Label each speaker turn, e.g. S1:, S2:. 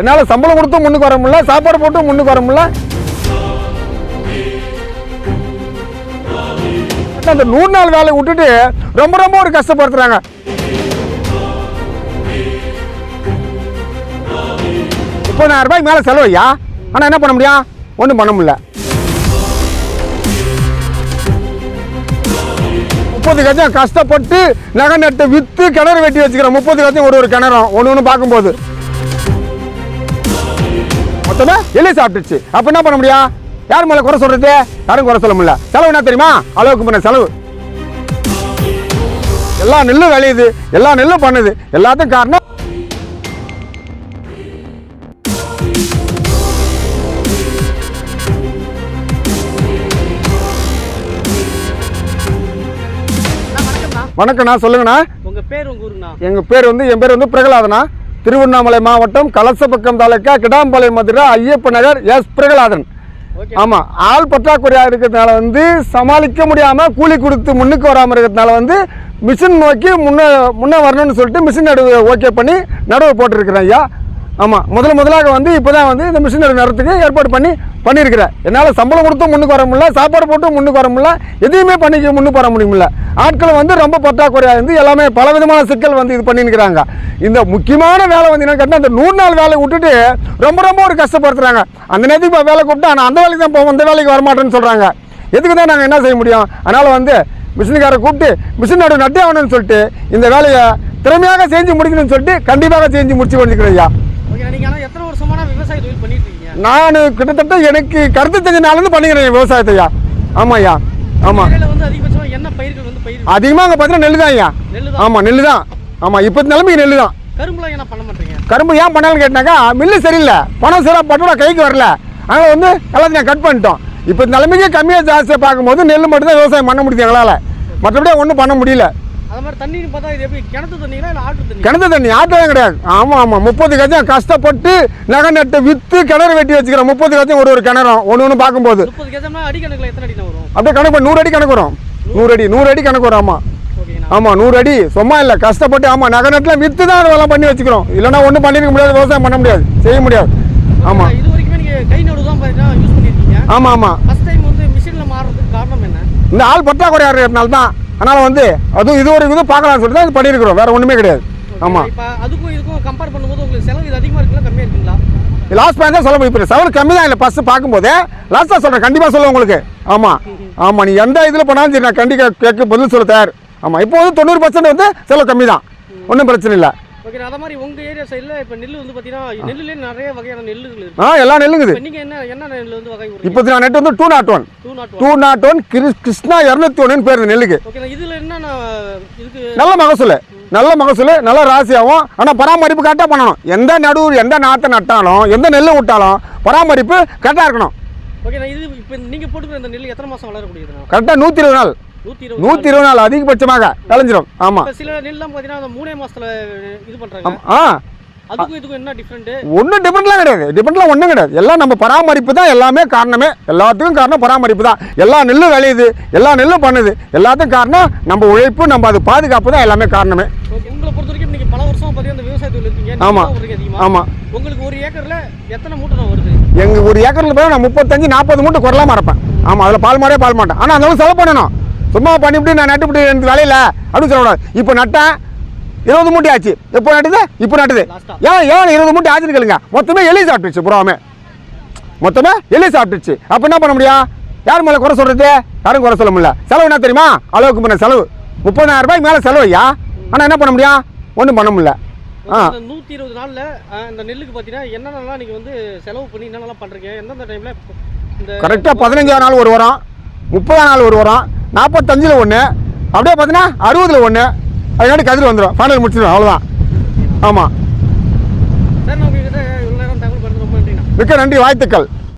S1: என்னால் சம்பளம் கொடுத்தும் முன்னுக்கு வர முடியல சாப்பாடு போட்டும் முன்னுக்கு வர முடியல. அந்த நூறு நாள் வேலையை விட்டுட்டு ரொம்ப ரொம்ப ஒரு கஷ்டப்படுத்துறாங்க. முப்பதாயிரம் ரூபாய்க்கு மேலே செலவு ஐயா. ஆனால் என்ன பண்ண முடியும்? ஒன்றும் பண்ண முடியல. முப்பது கஜம் கஷ்டப்பட்டு நகை நட்டு விற்று கிணறு வெட்டி வச்சுக்கிறோம் முப்பது கஜம் ஒரு ஒரு கிணறும் ஒன்று ஒன்று பார்க்கும்போது. மொத்தமே எலி சாப்பிட்டுச்சு அப்போ என்ன பண்ண முடியும்? யார் மேலே குறை சொல்றது? யாரும் குறை சொல்ல முடியல. செலவு என்ன தெரியுமா? அளவுக்கு பண்ண செலவு. எல்லா நெல்லும் விளையுது. எல்லா நெல்லும் பண்ணுது. எல்லாத்துக்கும் காரணம் வணக்கண்ணா சொல்லுங்கண்ணா.
S2: உங்க பேர் உங்க ஊருண்ணா
S1: எங்கள் பேர் வந்து என் பேர் வந்து பிரகலாதனா திருவண்ணாமலை மாவட்டம் கலசப்பக்கம் தாலுக்கா கிடாம்பாளையம் மதுரை ஐயப்ப நகர் எஸ் பிரகலாதன். ஆமாம் ஆள் பற்றாக்குறையாக இருக்கிறதுனால வந்து சமாளிக்க முடியாமல் கூலி கொடுத்து முன்னுக்கு வராமல் இருக்கிறதுனால வந்து மிஷின் நோக்கி முன்னே முன்னே வரணும்னு சொல்லிட்டு மிஷின் நடுவு ஓகே பண்ணி நடுவு போட்டிருக்கிறேன் ஐயா. ஆமாம் முதல் முதலாக வந்து இப்போ தான் வந்து இந்த மிஷினரி நேரத்துக்கு ஏற்பாடு பண்ணி பண்ணியிருக்கிறேன் என்னால் சம்பளம் கொடுத்தும் முன்னுக்கு வர முடியல சாப்பாடு போட்டும் முன்னுக்கு வர முடியல எதையுமே பண்ணிக்க முன்னுக்கு வர முடியல. ஆட்கள் வந்து ரொம்ப பற்றாக்குறையாக இருந்து எல்லாமே பல விதமான சிக்கல் வந்து இது பண்ணிருக்கிறாங்க இந்த முக்கியமான வேலை வந்து என்ன கேட்டால் அந்த நூறு நாள் வேலையை விட்டுட்டு ரொம்ப ரொம்ப ஒரு கஷ்டப்படுத்துகிறாங்க அந்த நேரத்துக்கு இப்போ வேலை கூப்பிட்டா நான் அந்த வேலைக்கு தான் போவோம் அந்த வேலைக்கு வரமாட்டேன்னு சொல்கிறாங்க எதுக்கு தான் நாங்கள் என்ன செய்ய முடியும்? அதனால் வந்து மிஷினுக்காரை கூப்பிட்டு மிஷின் நடு நட்டே ஆகணும்னு சொல்லிட்டு இந்த வேலையை திறமையாக செஞ்சு முடிக்கணும்னு சொல்லிட்டு கண்டிப்பாக செஞ்சு முடிச்சு கொண்டிருக்கிறேன் ஐயா. நான் கிட்டத்தட்ட எனக்கு கருத்து தெரிஞ்ச நாள்லேருந்து பண்ணிக்கிறேன் விவசாயத்தை ஐயா. ஆமாம் அதிகமாக அங்கே பார்த்தீங்கன்னா நெல் தான் ஐயா. ஆமாம் நெல் தான் ஆமாம் இப்போ நிலைமைக்கு நெல் தான் கரும்பு ஏன் பண்ணாலும் கேட்டாக்கா மில்லு சரியில்லை. பணம் சரியாக பட்டோட கைக்கு வரல. அதனால் வந்து எல்லாத்தையும் கட் பண்ணிட்டோம். இப்போ நிலைமைக்கு கம்மியாக ஜாஸ்தியாக பார்க்கும்போது நெல் மட்டும் தான் விவசாயம் பண்ண முடியுது எங்களால். மற்றபடி ஒன்றும் பண்ண முடியல.
S2: மாதிரி தண்ணின்னு பார்த்தா இது எப்படி கிணத்து தண்ணிங்களா இல்லை ஆற்று தண்ணி
S1: கிணத்து தண்ணி ஆட்டோவும் கிடையாது. ஆமாம் ஆமாம் முப்பது கஜம் கஷ்டப்பட்டு நகை நட்டு விற்று கிணறு வெட்டி வச்சுக்கிறோம். முப்பது கஜம் ஒரு ஒரு கிணறும். ஒன்று ஒன்று பார்க்கும்போது.
S2: முப்பது கேஜம்னா அடி கணக்குல எத்தனை அடி வரும்?
S1: அப்படியே கணக்கு நூறு அடி கணக்கு வரும். நூறு அடி நூறு அடி கணக்கு வரும். ஆமாம் ஆமாம் நூறு அடி. சும்மா இல்லை. கஷ்டப்பட்டு ஆமாம் நகை நட்டில் விற்று தான் அதெல்லாம் பண்ணி வச்சுக்கிறோம். இல்லைன்னா ஒன்றும் பண்ணிருக்க முடியாது விவசாயம் பண்ண முடியாது செய்ய முடியாது. ஆமாம்
S2: இது வரைக்குமே நீங்க கை நடு தான் பார்த்தீங்கன்னா யூஸ் பண்ணிருக்கீங்க.
S1: ஆமாம் ஆமாம்
S2: ஃபர்ஸ்ட் டைம் வந்து மிஷின்ல மாறுறதுக்கு காரணம் என்ன?
S1: இந்த ஆள் பற்றாக்குறையாக இருக்கிறதுனால தான் அதனால் வந்து அதுவும் இது ஒரு இது பார்க்கலாம்னு சொல்லிட்டு தான் பண்ணியிருக்கிறோம். வேறு ஒன்றுமே கிடையாது. ஆமாம்
S2: அதுக்கும் இதுக்கும் கம்பேர் பண்ணும்போது உங்களுக்கு செலவு இது அதிகமா இருக்குங்களா கம்மியா இருக்குங்களா?
S1: லாஸ்ட் பாயிண்ட் தான் சொல்ல முடியும். செவல் கம்மி தான் இல்லை ஃபஸ்ட்டு பார்க்கும்போது லாஸ்ட்டாக சொல்கிறேன் கண்டிப்பாக சொல்லுவேன் உங்களுக்கு. ஆமாம் ஆமாம் நீ எந்த இதில் பண்ணாலும் சரி நான் கண்டிப்பாக கேட்க பதில் சொல்ல தயார். ஆமாம் இப்போ வந்து தொண்ணூறு பர்சன்ட் வந்து செலவு கம்மி தான். ஒன்றும் பிரச்சனை இல்லை.
S2: ஓகே அதே மாதிரி உங்க ஏரியா சைடுல இப்போ நெல் வந்து பார்த்தீங்கன்னா நெல்லுலேயே நிறைய வகையான நெல்லுகள் இருக்கு.
S1: ஆ எல்லாம் நெல்லுங்குது.
S2: நீங்க என்ன என்ன நெல் வந்து வகை
S1: இப்போ நான் நெட் வந்து two nought one
S2: two nought
S1: two nought one Krishna இரநூத்தி ஒன்றுன்னு பேர் இந்த நெல்லுக்கு.
S2: ஓகே இதுல என்னென்ன இதுக்கு
S1: நல்ல மகசூல். நல்ல மகசூல் நல்ல ராசியாகும் ஆனால் பராமரிப்பு கரெக்டாக பண்ணணும். எந்த நடுவு எந்த நாற்றை நட்டாலும் எந்த நெல் விட்டாலும் பராமரிப்பு கரெக்டாக இருக்கணும்.
S2: ஓகே இது இப்போ நீங்க போட்டுக்கிற இந்த நெல் எத்தனை மாசம் வளரக்கூடியதுண்ணா?
S1: கரெக்டாக நூற்றி இருபது நாள்.
S2: நூற்றி இருபது
S1: நாள் அதிகபட்சமாக விளைஞ்சிரும் ஆமாம்
S2: இப்போ சில நெல்லாம் பார்த்தீங்கன்னா அந்த மூணே மாசத்துல இது பண்றாங்க.
S1: ஆமாம் ஆ. ஒன்றும் டிஃபரெண்ட்லாம் கிடையாது. டிஃபரெண்ட்லாம் ஒன்றும் கிடையாது. எல்லாம் நம்ம பராமரிப்பு தான் எல்லாமே காரணமே. எல்லாத்துக்கும் காரணம் பராமரிப்பு தான். எல்லா நெல்லும் விளையுது. எல்லா நெல்லும் பண்ணுது. எல்லாத்துக்கும் காரணம் நம்ம உழைப்பு நம்ம அது பாதுகாப்பு தான் எல்லாமே காரணமே.
S2: உங்களை பொறுத்த வரைக்கும் நீங்க பல வருஷம் பார்த்தீங்கன்னா இருக்கீங்க.
S1: ஆமா.
S2: அதிகமா.
S1: ஆமாம்
S2: உங்களுக்கு ஒரு ஏக்கர்ல எத்தனை மூட்டை வருது?
S1: எங்கள் ஒரு ஏக்கரில் போய் நான் முப்பத்தஞ்சு நாற்பது மூட்டை குரலாக மறப்பேன். ஆமாம் அதில் பால் மாடே பால் மாட்டேன். ஆனால் அந்த செலவு பண்ணணும். சும்மா பண்ணிவிட்டு நான் நட்டுவிட்டு எனக்கு வேலையில அப்படின்னு சொல்லக்கூடாது. இப்போ நட்டேன் இருபது மூட்டை ஆச்சு. எப்போ நட்டுது? இப்போ நட்டுது. ஏன் ஏன் இருபது மூட்டை ஆச்சுன்னு கேளுங்க. மொத்தமே எலி சாப்பிட்டுச்சு புறாமே மொத்தமே எலி சாப்பிட்டுச்சு அப்போ என்ன பண்ண முடியும்? யார் மேலே குறை சொல்கிறது யாரும் குறை சொல்ல முடியல. செலவு என்ன தெரியுமா? அளவுக்கு பண்ண செலவு. முப்பதாயிரம் ரூபாய்க்கு மேலே செலவு ஐயா. ஆனால் என்ன பண்ண முடியும்? ஒன்றும் பண்ண முடியல.
S2: நூற்றி இருபது நாளில் இந்த நெல்லுக்கு பார்த்தீங்கன்னா என்னென்னலாம் நீங்கள் வந்து செலவு பண்ணி என்னென்னலாம் பண்ணுறீங்க எந்தெந்த டைமில்
S1: கரெக்டாக பதினஞ்சாம் நாள் ஒரு வாரம் முப்பதாம் நாள் ஒரு வாரம் நாற்பத்தஞ்சில் ஒன்று அப்படியே பார்த்தீங்கன்னா அறுபதில் ஒன்று. அதுக்காண்டி கதிர் வந்துடும் ஃபைனல் முடிச்சிடும் அவ்வளோதான் ஆமாம் மிக்க நன்றி வாழ்த்துக்கள்.